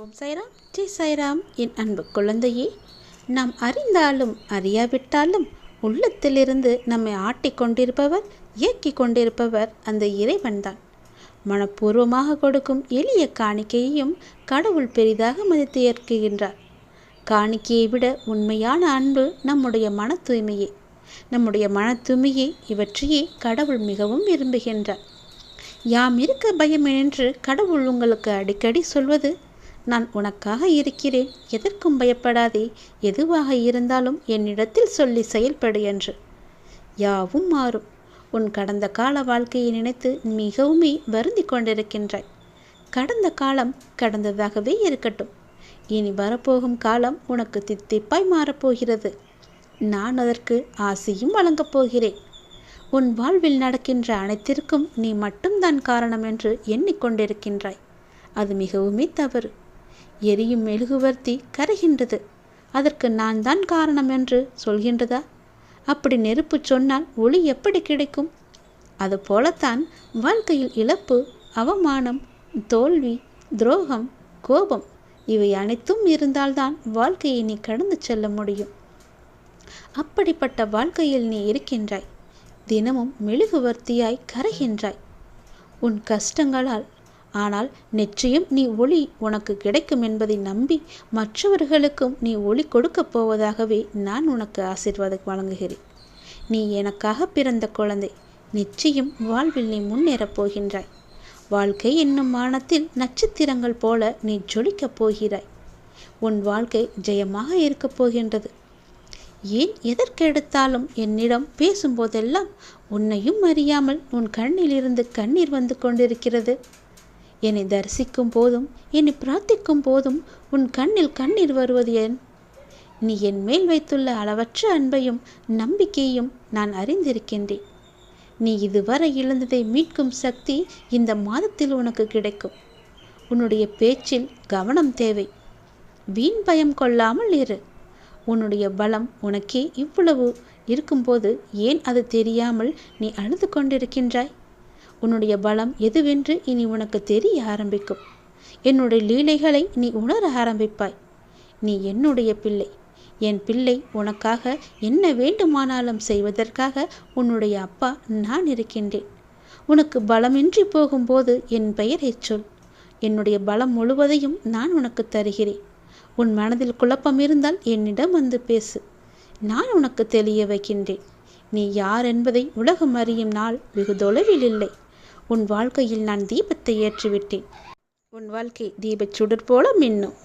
ஓம் சாய்ராம். ஜெய் சாய்ராம். என் அன்பு குழந்தையே நாம் அறிந்தாலும் அறியாவிட்டாலும் உள்ளத்திலிருந்து நம்மை ஆட்டிக் கொண்டிருப்பவர் இயக்கிக் கொண்டிருப்பவர் அந்த இறைவன்தான். மனப்பூர்வமாக கொடுக்கும் எளிய காணிக்கையையும் கடவுள் பெரிதாக மதித்து ஏற்குகின்றார். காணிக்கையை விட உண்மையான அன்பு நம்முடைய மன தூய்மையே நம்முடைய மன தூய்மையே இவற்றையே கடவுள் மிகவும் விரும்புகின்றார். யாம் இருக்க பயம் என்று கடவுள் உங்களுக்கு அடிக்கடி சொல்வது நான் உனக்காக இருக்கிறேன். எதற்கும் பயப்படாதே. எதுவாக இருந்தாலும் என்னிடத்தில் சொல்லி செயல்படு என்று. யாவும் மாறும். உன் கடந்த கால வாழ்க்கையை நினைத்து மிகவுமே வருந்தி கொண்டிருக்கின்றாய். கடந்த காலம் கடந்ததாகவே இருக்கட்டும். இனி வரப்போகும் காலம் உனக்கு தித்திப்பாய் மாறப்போகிறது. நான் அதற்கு ஆசையும் வழங்கப் போகிறேன். உன் வாழ்வில் நடக்கின்ற அனைத்திற்கும் நீ மட்டும்தான் காரணம் என்று எண்ணிக்கொண்டிருக்கின்றாய் அது மிகவுமே தவறு. எரியும் மெழுகுவர்த்தி கரைகின்றது. அதற்கு நான் தான் காரணம் என்று சொல்கின்றதா? அப்படி நெருப்பு சொன்னால் ஒளி எப்படி கிடைக்கும்? அதுபோலத்தான் வாழ்க்கையில் இழப்பு அவமானம் தோல்வி துரோகம் கோபம் இவை அனைத்தும் இருந்தால்தான் வாழ்க்கையை நீ கடந்து செல்ல முடியும். அப்படிப்பட்ட வாழ்க்கையில் நீ இருக்கின்றாய். தினமும் மெழுகுவர்த்தியாய் கரைகின்றாய். உன் கஷ்டங்களால் ஆனால் நிச்சயம் நீ ஒளி உனக்கு கிடைக்கும் என்பதை நம்பி மற்றவர்களுக்கும் நீ ஒளி கொடுக்கப் போவதாகவே நான் உனக்கு ஆசீர்வாதம் வழங்குகிறேன். நீ எனக்காக பிறந்த குழந்தை. நிச்சயம் வாழ்வில் நீ முன்னேறப் போகின்றாய். வாழ்க்கை என்னும் வானத்தில் நட்சத்திரங்கள் போல நீ ஜொலிக்கப் போகிறாய். உன் வாழ்க்கை ஜெயமாக இருக்கப் போகின்றது. ஏன் எதற்கெடுத்தாலும் என்னிடம் பேசும்போதெல்லாம் உன்னையும் அறியாமல் உன் கண்ணிலிருந்து கண்ணீர் வந்து கொண்டிருக்கிறது? என்னை தரிசிக்கும் போதும் என்னை பிரார்த்திக்கும் போதும் உன் கண்ணில் கண்ணீர் வருவது ஏன்? நீ என் மேல் வைத்துள்ள அளவற்ற அன்பையும் நம்பிக்கையும் நான் அறிந்திருக்கின்றேன். நீ இதுவரை இழந்ததை மீட்கும் சக்தி இந்த மாதத்தில் உனக்கு கிடைக்கும். உன்னுடைய பேச்சில் கவனம் தேவை. வீண் பயம் கொள்ளாமல் இரு. உன்னுடைய பலம் உனக்கே இவ்வளவு இருக்கும்போது ஏன் அது தெரியாமல் நீ அழுது கொண்டிருக்கின்றாய்? உன்னுடைய பலம் எதுவென்று இனி உனக்கு தெரிய ஆரம்பிக்கும். என்னுடைய லீலைகளை நீ உணர ஆரம்பிப்பாய். நீ என்னுடைய பிள்ளை. என் பிள்ளை உனக்காக என்ன வேண்டுமானாலும் செய்வதற்காக உன்னுடைய அப்பா நான் இருக்கின்றேன். உனக்கு பலமின்றி போகும்போது என் பெயரைச் சொல். என்னுடைய பலம் முழுவதையும் நான் உனக்கு தருகிறேன். உன் மனதில் குழப்பம் இருந்தால் என்னிடம் வந்து பேசு. நான் உனக்கு தெளிய வைக்கின்றேன். நீ யார் என்பதை உலகம் அறியும் நாள் வெகு தொலைவில் இல்லை. உன் வாழ்க்கையில் நான் தீபத்தை ஏற்றிவிட்டேன். உன் வாழ்க்கை தீபச் சுடர் போல மின்னும்.